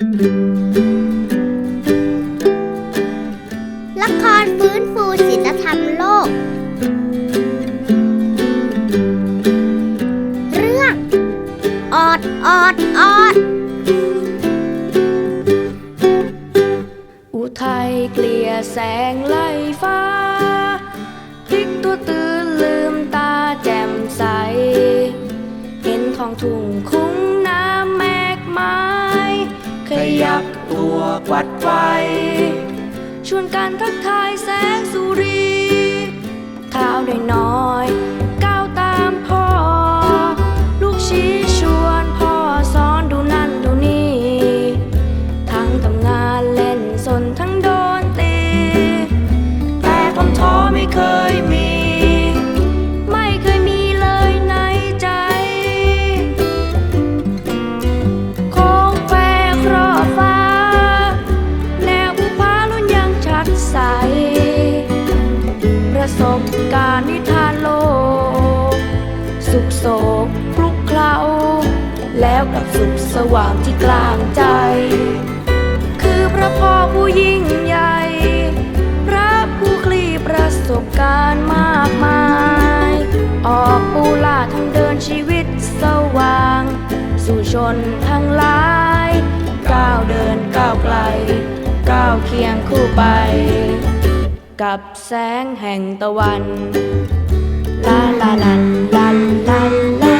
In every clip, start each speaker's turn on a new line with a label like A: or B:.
A: ละครฟื้นฟูศิลธรรมโลก เรื่อง ออดออดออด
B: อุทัยเกลี่ยแสงไล่ฟ้าพลิกตัวตื่นลืมตาแจ่มใส เห็นทองทุ่งคุ้ง ขยับตัวกวัดไฟชวนกันทักทายแสงสุรีข้าวได้น้อย ว่างที่กลางใจ คือพระพ่อผู้ยิ่งใหญ่ พระผู้คลีประสบการณ์มากมาย ออกปูล่าทางเดินชีวิตสว่าง สู่ชนทั้งหลายก้าวเดินก้าวไกล ก้าวเคียงคู่ไป กับแสงแห่งตะวันลาลาลันลั
C: นลันลัน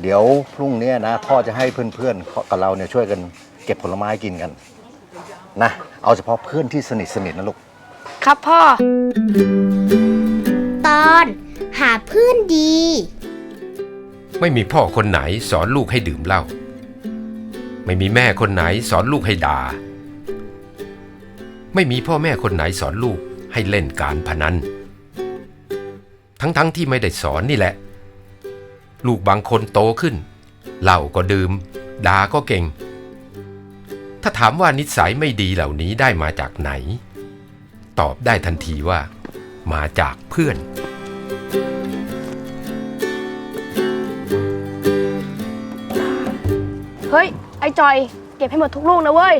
C: เดี๋ยวพรุ่งนี้นะพ่อจะให้เพื่อนๆกับเราเนี่ยช่วยกันเก็บผลไม้กินกันนะเอาเฉพาะเพื่อนที่สนิทสนิทนะลูก
D: ครับพ่อ
A: ตอนหาเพื่อนดี
E: ไม่มีพ่อคนไหนสอนลูกให้ดื่มเหล้าไม่มีแม่คนไหนสอนลูกให้ด่า ไม่มีพ่อแม่คนไหนสอนลูกให้เล่นการพนัน ทั้งๆทที่ไม่ได้สอนนี่แหละ ลูกบางคนโตขึ้น เหล้าก็ดื่มด่าก็เก่ง ถ้าถามว่านิสัยไม่ดีเหล่านี้ได้มาจากไหน ตอบได้ทันทีว่า มาจากเพื่อน
D: เฮ้ย ไอ้จอย เก็บให้หมดทุกลูกนะเว้ย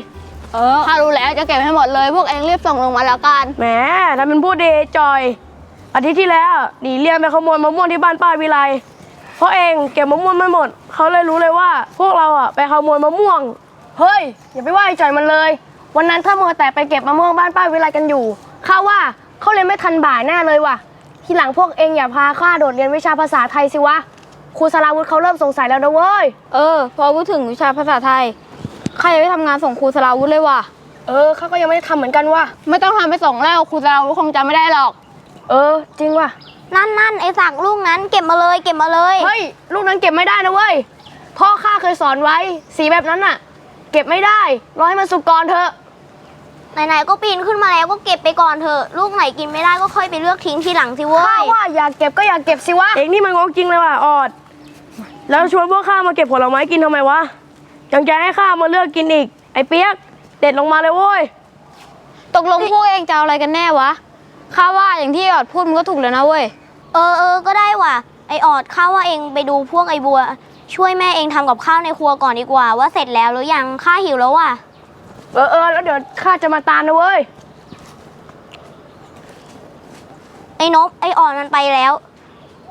F: เออข้ารู้แล้วจะเก็บให้หมดเลย พวกเองรีบส่งลงมาแล้วกัน
D: แหมทำเป็นพูดดีจอย อาทิตย์ที่แล้วหนีเรียนไปขโมยมะม่วงที่บ้านป้าวิไล เพราะเองเก็บมะม่วงไม่หมด เขาเลยรู้เลยว่า พวกเราอะไปขโมยมะม่วง เฮ้ย อย่าไปว่าไอ้จอยมันเลย วันนั้นถ้ามัวแต่ไปเก็บมะม่วงบ้านป้าวิไลกันอยู่ข้าว่าเขาเลยนไม่ทันบ่ายแน่เลยว่ะ ทีหลังพวกเองอย่าพาข้าโดดเรียนวิชาภาษาไทยสิวะครูสราวุธเขาเริ่มสงสัยแล้วนะเว้ย
F: เออ พอพูดถึงวิชาภาษาไทยข้ายังไม่ทำงานส่งครูสลาวุธเลยว่ะ
D: เออข้าก็ยังไม่ได้ทำเหมือนกันว่ะ
F: ไม่ต้องทำไปส่งแล้วครูสลาวุธคงจำไม่ได้หรอก
D: เออ จริงว่ะ
A: นั่นนั่นไอ้สักลูกนั้นเก็บมาเลยเก็บมาเลย
D: เฮ้ยลูกนั้นเก็บไม่ได้นะเว้ยพ่อข้าเคยสอนไว้ สีแบบนั้นน่ะ เก็บไม่ได้รอให้มันสุกก่อนเถอะ
A: ไหนๆก็ปีนขึ้นมาแล้วก็เก็บไปก่อนเถอะ ลูกไหนกินไม่ได้ก็ค่อยไปเลือกทิ้งทีหลังสิเว้
F: ข้าย ว่าอยากเก็บก็อยากเก็บสิวะ
D: เองนี่มันงกจริงเลยว่ะออด แล้วชวนพวกข้ามาเก็บผลไม้กินทำไมวะ ยังจะให้ข้ามาเลือกกินอีก ไอ้เปียก เด็ดลงมาเลยโว้ย
F: ตกลงพวกเองจะเอาอะไรกันแน่วะ ข้าว่าอย่างที่ออดพูดมันก็ถูกแล้วนะเว้ย
A: เออเออก็ได้ว่ะ ไอออดข้าว่าเองไปดูพวกไอบัว ช่วยแม่เองทำกับข้าวในครัวก่อนดีกว่า ว่าเสร็จแล้วหรือยังข้าหิวแล้วว่ะ
D: เออเออแล้วเดี๋ยวข้าจะมาตามนะเว้ย
A: ไอ้นกไออ่อนมันไปแล้ว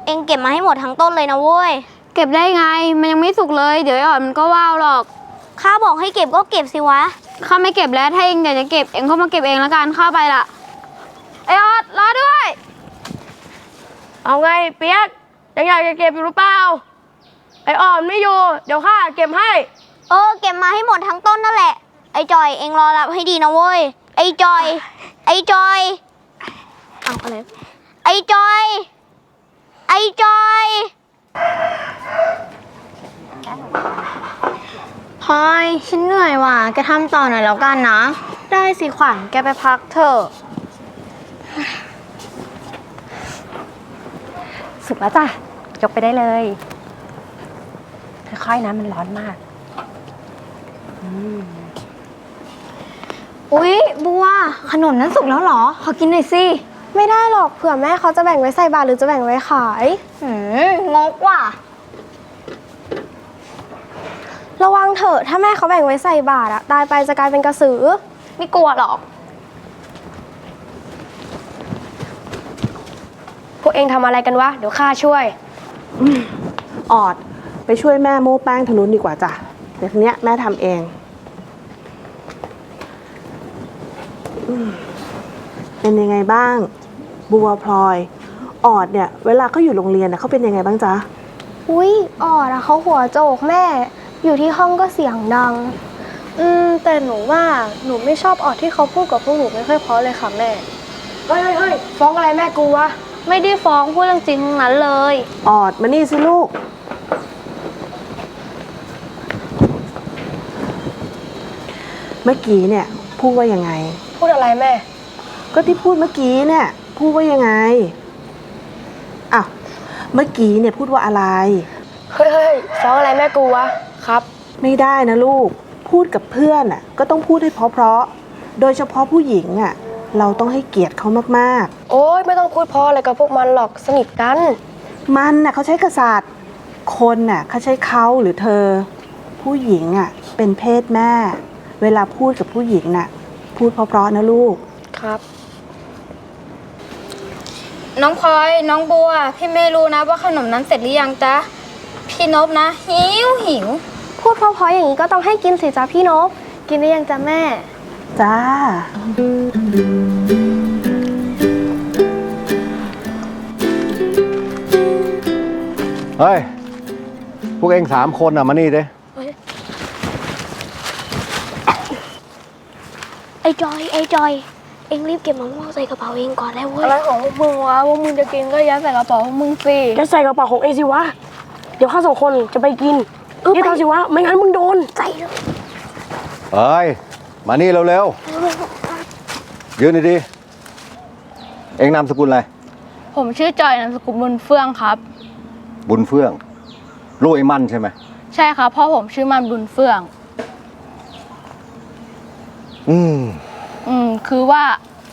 A: เองเก็บมาให้หมดทั้งต้นเลยนะเว้ย
F: เก็บได้ไง มันยังไม่สุกเลย เดี๋ยวไอ้ออดมันก็ว่าวหรอก
A: ข้าบอกให้เก็บก็เก็บสิวะ
F: ข้าไม่เก็บแล้ว ถ้าเองอยากจะเก็บเองก็มาเก็บเองแล้วกัน ข้าไปละ ไอ้ออดรอด้วย
D: เอาไงเปียกยังอยากจะเก็บอยู่หรือเปล่า ไอ้อ่อนไม่อยู่ เดี๋ยวข้าเก็บให้
A: เออ เก็บมาให้หมดทั้งต้นนั่นแหละ ไอจอยเองรอรับให้ดีนะเว้ย ไอจอย ไอจอย เอาอะไร ไอจอย ไอจอย
F: พลอยฉันเหนื่อยว่ะ แกทำต่อหน่อยแล้วกันนะ ได้สิขวัญแกไปพักเถอะ
G: สุกแล้วจ้ะ ยกไปได้เลย ค่อยๆนะมันร้อนมาก
F: อุ๊ย บัว ขนมนั้นสุกแล้วเหรอ ขอกินหน่อยสิ
H: ไม่ได้หรอกเผื่อแม่เขาจะแบ่งไว้ใส่บาตรหรือจะแบ่งไว้ขาย
F: หืมงกว่ะ
H: ระวังเถอะถ้าแม่เขาแบ่งไว้ใส่บาตรอะตายไปจะกลายเป็นกระสือ
F: ไม่กลัวหรอก
D: วกเองทำอะไรกันวะ เดี๋ยวข้าช่วย
I: ออดไปช่วยแม่โม้แป้งทางนู้นดีกว่าจ้ะเดี๋ยวทีเนี้ยแม่ทำเองอืมเป็นยังไงบ้าง บัวพลอย ออดเนี่ย เวลาเขาอยู่โรงเรียนน่ะเขาเป็นยังไงบ้างจ๊ะ
H: อุ๊ยออดอะเขาหัวโจกแม่ อยู่ที่ห้องก็เสียงดัง อืม แต่หนูว่าหนูไม่ชอบออดที่เขาพูดกับพวกหนูไม่ค่อยเพราะเลยค่ะแม่
D: เฮ้ยเฮ้ยเฮ้ยฟ้องอะไรแม่กูวะ
F: ไม่ได้ฟ้องพูดเรื่องจริงทั้งนั้นเลย
I: ออดมานี่สิลูก เมื่อกี้เนี่ย พูดว่ายังไง
D: พูดอะไรแม่
I: ก็ที่พูดเมื่อกี้เนี่ย พูดว่ายังไงอ้าวเมื่อกี้เนี่ยพูดว่าอะไร
D: เฮ้ยเฮ้ยฟ้องอะไรแม่กูวะ ครับ
I: ไม่ได้นะลูก พูดกับเพื่อนอะก็ต้องพูดให้เพราะๆโดยเฉพาะผู้หญิงอะ เราต้องให้เกียรติเขามาก
D: โอ้ยไม่ต้องพูดเพออะไรกับพวกมันหรอกสนิทกัน
I: ๆ มันน่ะเขาใช้กษัตริย์คนน่ะเขาใช้เขาหรือเธอ ผู้หญิงอะเป็นเพศแม่ เวลาพูดกับผู้หญิงน่ะ พูดเพราะๆนะลูก
D: ครับ
F: น้องพลอย น้องบัว พี่ไม่รู้นะว่าขนมนั้นเสร็จหรือยังจ๊ะ พี่นบนะ หิวหิว
H: พูดเพราะๆอย่างนี้ก็ต้องให้กินสิจ้าพี่นกกินได้ยังจ้าแม่
I: จ้า
C: เฮ้ย พวกเองสามคนอะ มานี่เด้
A: ไอจอย ไอจอย เองรีบเก็บมะม่วงใส่กระเป๋าเองก่อนได้เว้ย
D: อะไรของพวกมึงวะว่ามึงจะกินก็ยัดใส่กระเป๋าของมึงสิจะใส่กระเป๋าของเองสิวะ เดี๋ยวข้าสองคนจะไปกินรีบทำสิวะ ไม่งั้นมึงโดน
A: ใส่เลย
C: เฮ้ย มานี่เร็วๆยืนดีๆเองนามสกุลอะไร
F: ผมชื่อจอยนามสกุลบุญเฟื่องครับ
C: บุญเฟื่องลูกไอ้มั่นใช่ไหม
F: ใช่ครับพ่อผมชื่อมันบุญเฟื่อง
C: อืม
F: อืมคือว่า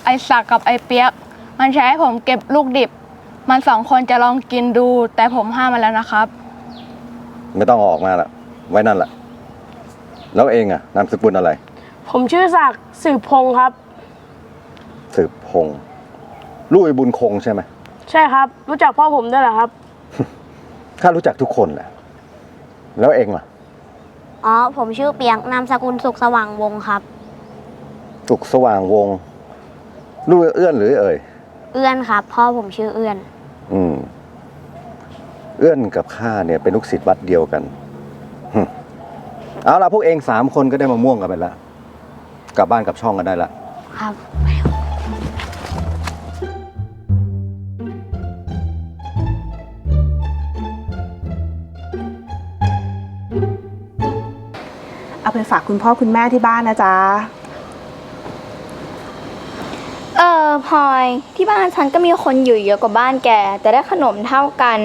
F: ไอศักดิ์กับไอเปียก มันใช้ให้ผมเก็บลูกดิบ มันสองคนจะลองกินดู แต่ผมห้ามมันแล้วนะครับ
C: ไม่ต้องเอาออกมาละไว้นั่นแหละแล้วเองอะนามสกุลอะไร
D: ผมชื่อศักดิ์สืบพงศ์ครับ
C: สืบพงษ์ลูกไอ้บุญคงใช่ไหม
D: ใช่ครับ รู้จักพ่อผมด้วยเหรอครับ
C: ข้ารู้จักทุกคนแหละ แล้วเองล่ะ
A: อ๋อ ผมชื่อเปียกนามสกุลสุขสว่างวงศ์ครับ
C: สุขสว่างวงลูกเอื้อนหรือเอ่ย
A: เอื้อนครับ พ่อผมชื่อเอื้อน
C: อืม เอื้อนกับข้าเนี่ยเป็นลูกศิษย์วัดเดียวกันหึเอาล่ะพวกเองสามคนก็ได้มาม่วงกันไปแล้ว กลับบ้านกลับช่องกันได้ละ
A: ครับ
I: เอาไปฝากคุณพ่อคุณแม่ที่บ้านนะจ๊ะ
A: พลอยที่บ้านฉันก็มีคนอยู่เยอะกว่าบ้านแก แต่ได้ขนมเท่ากัน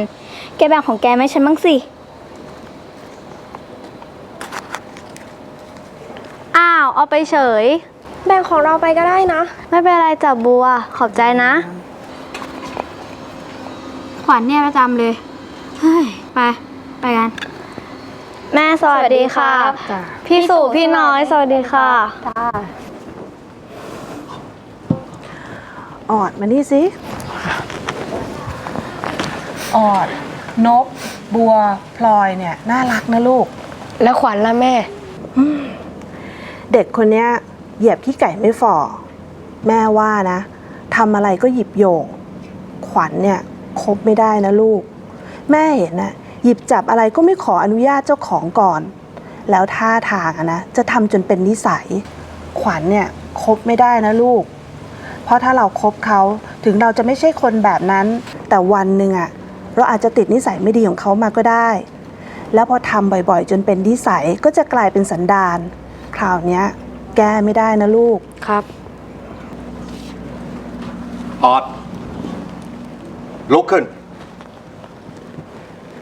A: แกแบ่งของแกไม่ฉันบ้างสิาวเอาไปเฉย
H: แบ่งของเราไปก็ได้นะ
A: ไม่เป็นไรจับบัว ขอบใจนะ ขวัญเนี่ยประจำเลย เฮ้ย ไป ไปกัน แม่สวัสดีค่ะ พี่สุพี่น้อยสวัสดีค่ะ
I: ออดมานี่สิ ออดนกบัว พลอยเนี่ย น่ารักนะลูก
D: แล้วขวัญล่ะแม่
I: เด็กคนเนี้ยเหยียบขี้ไก่ไม่ฝ่อ แม่ว่านะทำอะไรก็หยิบโยง ขวัญเนี่ยคบไม่ได้นะลูก แม่เห็นนะหยิบจับอะไรก็ไม่ขออนุญาตเจ้าของก่อน แล้วท่าทางนะจะทำจนเป็นนิสัย ขวัญเนี่ยคบไม่ได้นะลูก เพราะถ้าเราครบเขาถึงเราจะไม่ใช่คนแบบนั้น แต่วันหนึ่งอะเราอาจจะติดนิสัยไม่ดีของเขามาก็ได้ แล้วพอทำบ่อยๆ จนเป็นนิสัยก็จะกลายเป็นสันดาน คราวเนี้ย แก้ไม่ได้นะลูก
D: ครับ
C: ออด ลุกขึ้น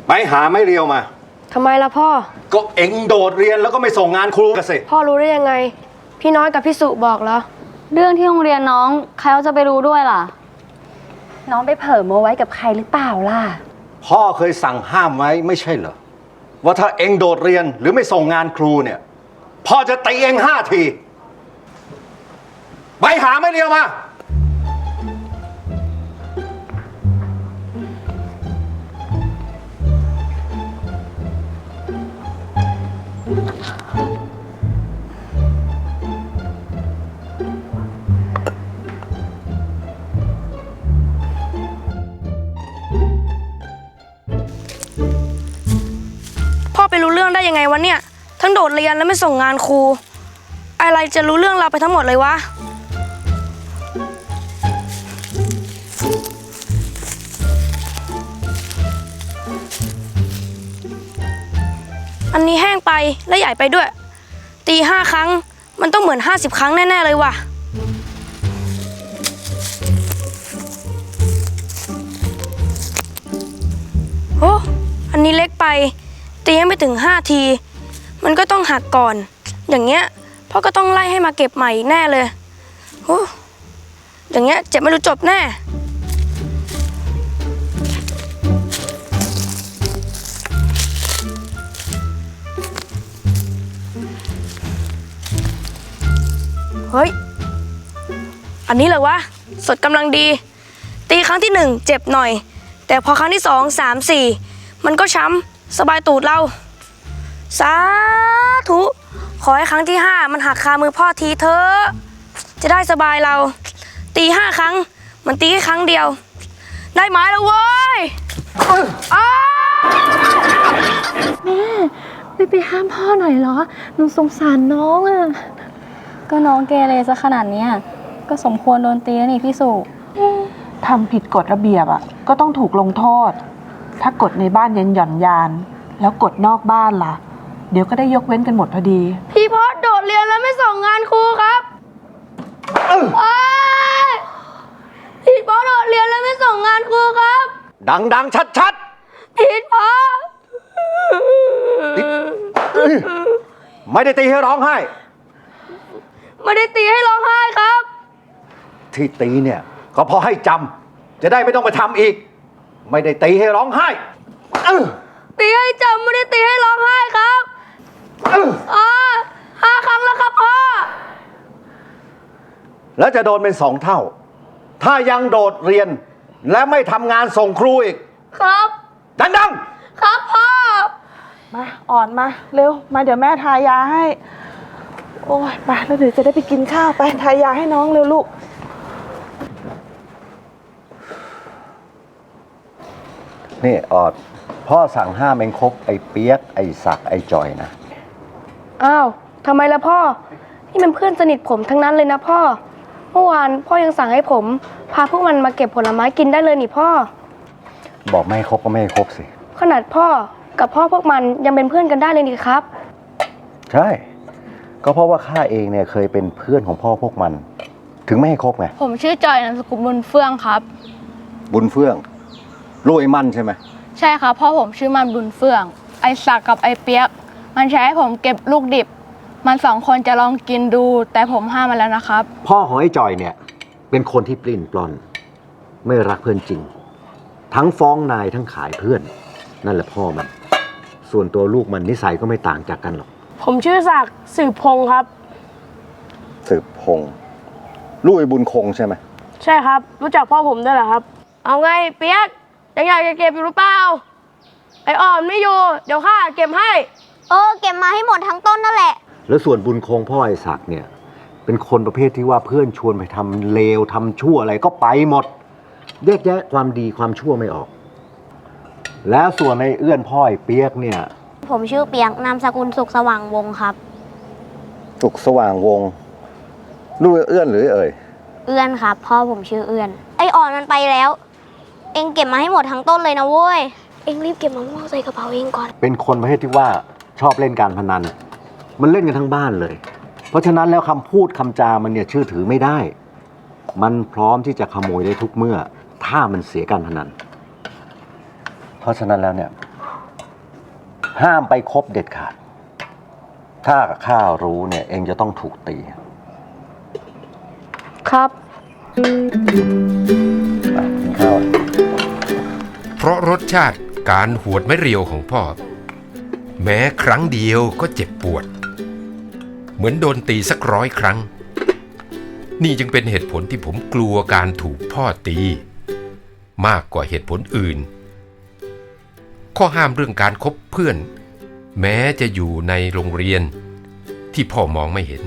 C: ไปหาไม่เรียวมา
D: ทำไมล่ะพ่อ
C: ก็เอ็งโดดเรียนแล้วก็ไม่ส่งงานครูกันสิ
D: พ่อรู้ได้ยังไง พี่น้อยกับพี่สุบอกเหรอ
A: เรื่องที่โรงเรียนน้อง ใครเขาจะไปรู้ด้วยล่ะ
G: น้องไปเผลอโมไว้กับใครหรือเปล่าล่ะ
C: พ่อเคยสั่งห้ามไว้ไม่ใช่เหรอ ว่าถ้าเอ็งโดดเรียนหรือไม่ส่งงานครูเนี่ย พ่อจะตีเองห้าที ไปหาไม่เรียวมา
D: พ่อไปรู้เรื่องได้ยังไงวะเนี่ย ทั้งโดดเรียนแล้วไม่ส่งงานครู อะไรจะรู้เรื่องเราไปทั้งหมดเลยวะ อันนี้แห้งไปและใหญ่ไปด้วย ตีห้าครั้งมันต้องเหมือนห้าสิบครั้งแน่ ๆ เลยว่ะ โอ้ อันนี้เล็กไป ตีให้ไม่ถึง 5 ที มันก็ต้องหักก่อน อย่างเงี้ยพ่อก็ต้องไล่ให้มาเก็บใหม่อีกแน่เลยโอ้อย่างเงี้ยเจ็บไม่รู้จบแน่ เฮ้ย อันนี้เลยวะ สดกำลังดี ตีครั้งที่หนึ่งเจ็บหน่อย แต่พอครั้งที่สองสามสี่มันก็ช้ำ สบายตูดเรา สาธุ ขอให้ครั้งที่ห้ามันหักคามือพ่อทีเถอะ จะได้สบายเรา ตีห้าครั้ง มันตีแค่ครั้งเดียว ได้ไม้แล้วเว้ยอ้า
H: ไม่ไปห้ามพ่อหน่อยเหรอ หนูสงสารน้องอะ
A: ก็น้องเกเรซะขนาดเนี้ยก็สมควรโดนตีแล้วนี่พี่สุ
I: ทำผิดกฎระเบียบอะ ก็ต้องถูกลงโทษ ถ้ากฎในบ้านยังหย่อนยาน แล้วกฎนอกบ้านล่ะ เดี๋ยวก็ได้ยกเว้นกันหมดพอดี
D: พี่พอดโดดเรียนแล้วไม่ส่งงานครูครับอ้ายพี่พอดโดดเรียนแล้วไม่ส่งงานครูครับ
C: ดังๆ ชัด
D: พี่พอด
C: ๆ ไม่ได้ตีให้ร้องไห้
D: ไม่ได้ตีให้ร้องไห้ครับ
C: ที่ตีเนี่ย ก็เพอให้จำจะได้ไม่ต้องไปทำอีก ไม่ได้ตีให้ร้องไห้เออ
D: ตีให้จำไม่ได้ตีให้ร้องไห้ครับ
C: เออ
D: อ่าห้าครั้งแล้วครับพ่อ
C: แล้วจะโดนเป็นสองเท่า ถ้ายังโดดเรียนและไม่ทำงานส่งครูอีก
D: ครับ
C: ดัง
D: ครับพ่อ
I: มาอ่อนมาเร็ว มาเดี๋ยวแม่ทายาให้ โอ้ยไปแล้วเดี๋ยวจะได้ไปกินข้าวไปทายาให้น้องเร็วลูก
C: ๆ นี่ออด พ่อสั่งห้ามเองคบไอ้เปียก ไอ้ศักดิ์ไอ้จอยนะ
D: อ้าว ทำไมล่ะพ่อ นี่มันเพื่อนสนิทผมทั้งนั้นเลยนะพ่อ เมื่อวานพ่อยังสั่งให้ผม พาพวกมันมาเก็บผลไม้กินได้เลยนี่พ่อ
C: บอกไม่ให้คบก็ไม่ให้คบสิ
D: ขนาดพ่อกับพ่อพวกมันยังเป็นเพื่อนกันได้เลยนี่ครับ
C: ใช่ ก็เพราะว่าข้าเองเนี่ยเคยเป็นเพื่อนของพ่อพวกมันถถึงไม่ให้คบไง
F: ผมชื่อจอยนามสกุลบุญเฟื่องครับ
C: บุญเฟื่องลูกไอ้มั่นใช่ไหม
F: ใช่ครับพ่อผมชื่อมันบุญเฟื่อง ไอศักดิ์กับไอเปียก มันใช้ให้ผมเก็บลูกดิบ มันสองคนจะลองกินดู แต่ผมห้ามมันแล้วนะครับ
C: พ่อของไอ้จอยเนี่ย เป็นคนที่ปลิ้นปลอน ไม่รักเพื่อนจริง ทั้งฟ้องนายทั้งขายเพื่อน นั่นแหละพ่อมัน ส่วนตัวลูกมันนิสัยก็ไม่ต่างจากกันหรอก
D: ผมชื่อศักดิ์สืบพงศ์ครับ
C: สืบพงษ์ลูกไอ้บุญคงใช่ไหม
D: ใช่ครับ รู้จักพ่อผมด้วยเหรอครับ เอาไงเปียกยังอยากจะเก็บอยู่หรือเปล่า ไออ่อนไม่อยู่ เดี๋ยวข้าเก็บให้
A: เออ เก็บมาให้หมดทั้งต้นนั่นแหละ
C: แล้วส่วนบุญคงพ่อไอ้ศักดิ์เนี่ย เป็นคนประเภทที่ว่าเพื่อนชวนไปทำเลวทำชั่วอะไรก็ไปหมดแยกแยะความดีความชั่วไม่ออก แล้วส่วนไอ้เอื้อนพ่อไอ้เปียกเนี่ย
A: ผมชื่อเปียกนามสกุลสุขสว่างวงศ์ครับ
C: สุขสว่างวงลูกไอ้เอื้อนหรือเอ่ย
A: เอื้อนครับพ่อผมชื่อเอื้อน ไออ่อนมันไปแล้ว เองเก็บมาให้หมดทั้งต้นเลยนะเว้ย
H: เอ็งรีบเก็บมะม่วงใส่กระเป๋าเองก่อน
C: เป็นคนประเภทที่ว่าชอบเล่นการพนัน มันเล่นกันทั้งบ้านเลย เพราะฉะนั้นแล้วคำพูดคำจามันเนี่ยเชื่อถือไม่ได้ มันพร้อมที่จะขโมยได้ทุกเมื่อ ถ้ามันเสียการพนัน เพราะฉะนั้นแล้วเนี่ย ห้ามไปคบเด็ดขาด ถ้าข้ารู้เนี่ยเองจะต้องถูกตี
D: ครับ
C: ไปกินข้าว
E: เพราะรสชาติการหวดไม่เรียวของพ่อ แม้ครั้งเดียวก็เจ็บปวด เหมือนโดนตีสักร้อยครั้ง นี่จึงเป็นเหตุผลที่ผมกลัวการถูกพ่อตี มากกว่าเหตุผลอื่น ข้อห้ามเรื่องการคบเพื่อน แม้จะอยู่ในโรงเรียน ที่พ่อมองไม่เห็น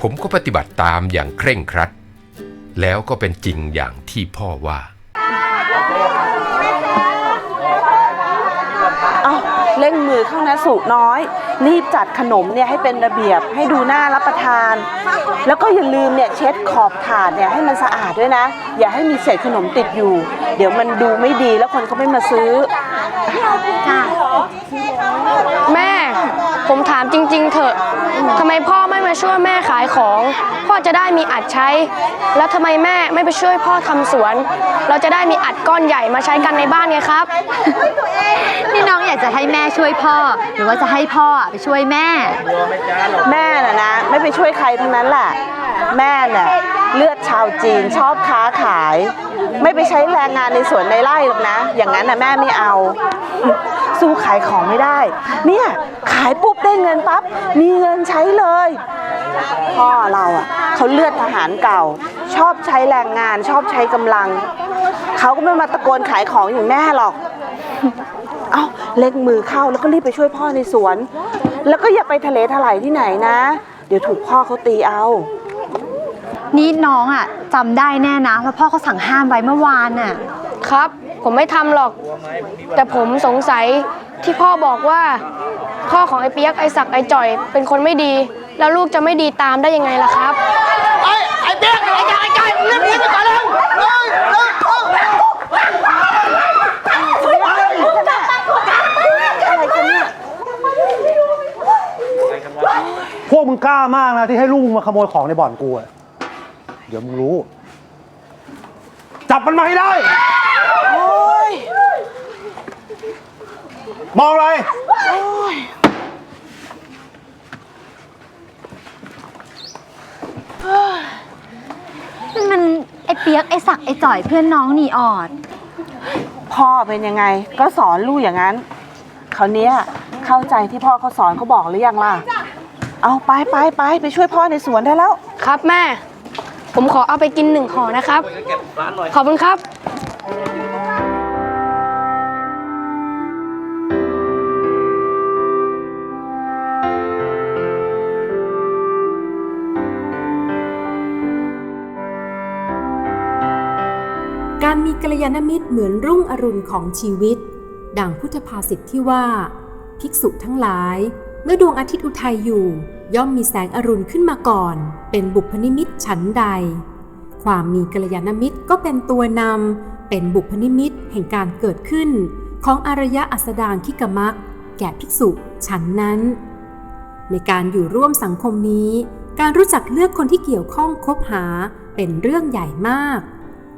E: ผมก็ปฏิบัติตามอย่างเคร่งครัด แล้วก็เป็นจริงอย่างที่พ่อว่า
I: เอาเร่งมือข้างนะสุน้อย รีบจัดขนมเนี่ยให้เป็นระเบียบให้ดูน่ารับประทาน แล้วก็อย่าลืมเนี่ยเช็ดขอบถาดเนี่ยให้มันสะอาดด้วยนะ อย่าให้มีเศษขนมติดอยู่ เดี๋ยวมันดูไม่ดีแล้วคนเขาไม่มาซื้อ
D: แม่ ผมถามจริง ๆ เถอะทำไมพ่อไม่มาช่วยแม่ขายของ พ่อจะได้มีอัดใช้ แล้วทำไมแม่ไม่ไปช่วยพ่อทำสวน เราจะได้มีอัดก้อนใหญ่มาใช้กันในบ้านไงครับ
G: นี่น้องอยากจะให้แม่ช่วยพ่อ หรือว่าจะให้พ่อไปช่วยแม่
I: แม่น่ะนะ ไม่ไปช่วยใครทั้งนั้นแหละแม่เนี่ยเลือดชาวจีนชอบค้าขาย ไม่ไปใช้แรงงานในสวนในไร่หรอกนะ อย่างนั้นน่ะแม่ไม่เอา สู้ขายของไม่ได้ เนี่ยขายปุ๊บได้เงินปั๊บมีเงินใช้เลย พ่อเราอะเขาเลือดทหารเก่า ชอบใช้แรงงาน ชอบใช้กำลัง เขาก็ไม่มาตะโกนขายของอย่างแม่หรอก เอาเล็งมือเข้าแล้วก็รีบไปช่วยพ่อในสวน แล้วก็อย่าไปทะเลถลายที่ไหนนะ เดี๋ยวถูกพ่อเขาตีเอา
G: นี่น้องอะจำได้แน่นะว่าพ่อเขาสั่งห้ามไว้เมื่อวานน่ะ
D: ครับ ผมไม่ทำหรอก แต่ผมสงสัยที่พ่อบอกว่า พ่อของไอ้เปียกไอ้ศักดิ์ไอ้จ่อย เป็นคนไม่ดี แล้วลูกจะไม่ดีตามได้ยังไงล่ะครับ
J: พวกมึงกล้ามากนะที่ให้ลูกมึงมาขโมยของในบ่อนกูอะเดี๋ยวมึงรู้ จับมันมาให้ได้ มองอะไร
G: มันไอเปียกไอศักดิ์ไอจ่อยเพื่อนน้องนีออด
I: พ่อเป็นยังไง ก็สอนลูกอย่างนั้นเขาวเนี้ยเข้าใจที่พ่อเขาสอนเขาบอกหรือยังล่ะ เอาไปไปไปไปช่วยพ่อในสวนได้แล้ว
D: ครับแม่ ผมขอเอาไปกินหนึ่งห่อนะครับ ขอบคุณครับ
K: การมีกัลยาณมิตรเหมือนรุ่งอรุณของชีวิต ดังพุทธภาษิตที่ว่า ภิกษุทั้งหลาย เมื่อดวงอาทิตย์อุทัยอยู่ ย่อมมีแสงอรุณขึ้นมาก่อน เป็นบุพนิมิตฉันใด ความมีกัลยาณมิตรก็เป็นตัวนำเป็นบุพนิมิตแห่งการเกิดขึ้น ของอารยะอัสดางคิกมักแก่ภิกษุฉันนั้น ในการอยู่ร่วมสังคมนี้ การรู้จักเลือกคนที่เกี่ยวข้องคบหาเป็นเรื่องใหญ่มาก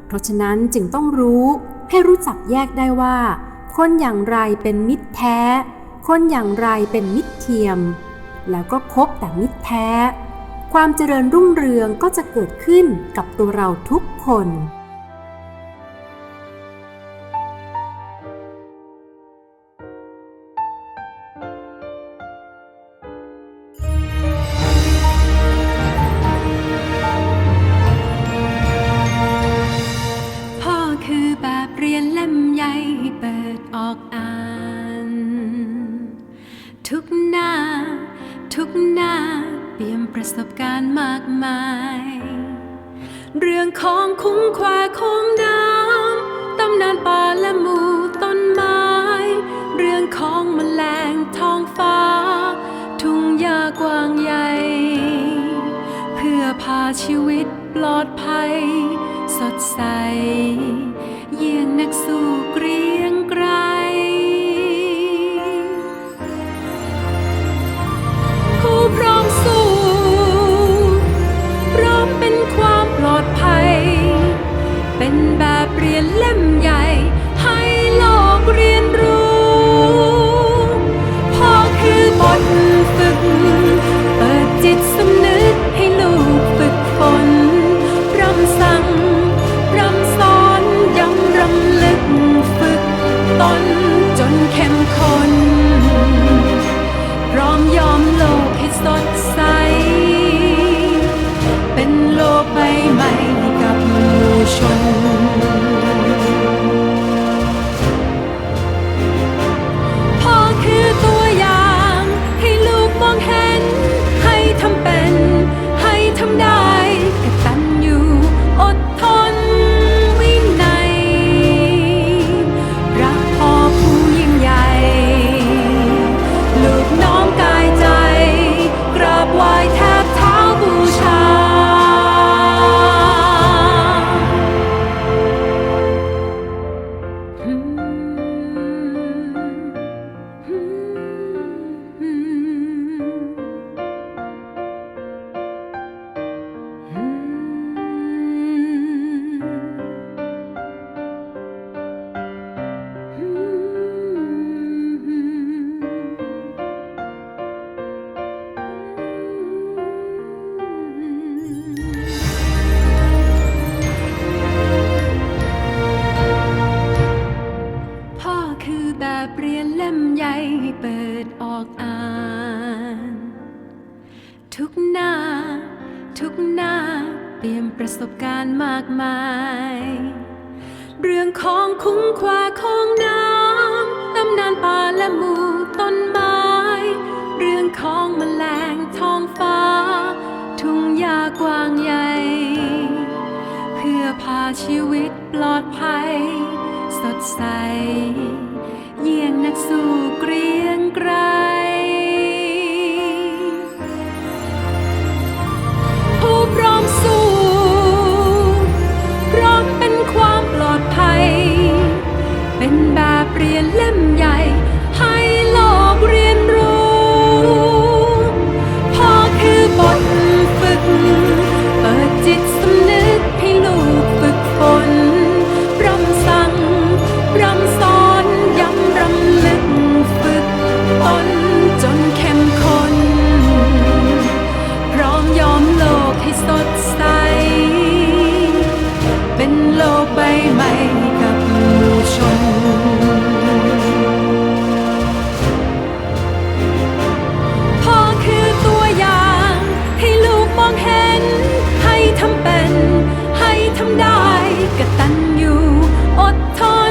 K: เพราะฉะนั้นจึงต้องรู้ให้รู้จักแยกได้ว่า คนอย่างไรเป็นมิตรแท้ คนอย่างไรเป็นมิตรเทียม แล้วก็คบแต่มิตรแท้ ความเจริญรุ่งเรืองก็จะเกิดขึ้นกับตัวเราทุกคน
L: คุ้งควายโคงน้ำตำนานป่าและหมู่ต้นไม้ เรื่องของแมลงท้องฟ้า ทุ่งหญ้ากว้างใหญ่ เพื่อพาชีวิตปลอดภัย สดใส สบการณ์มากมาย เรื่องของคุ้งควาของน้ำตำนานป่าและหมู่ต้นไม้ เรื่องของแมลงท้องฟ้า ทุ่งหญ้ากว้างใหญ่ เพื่อพาชีวิตปลอดภัย สดใส เยี่ยงนักสู้ time.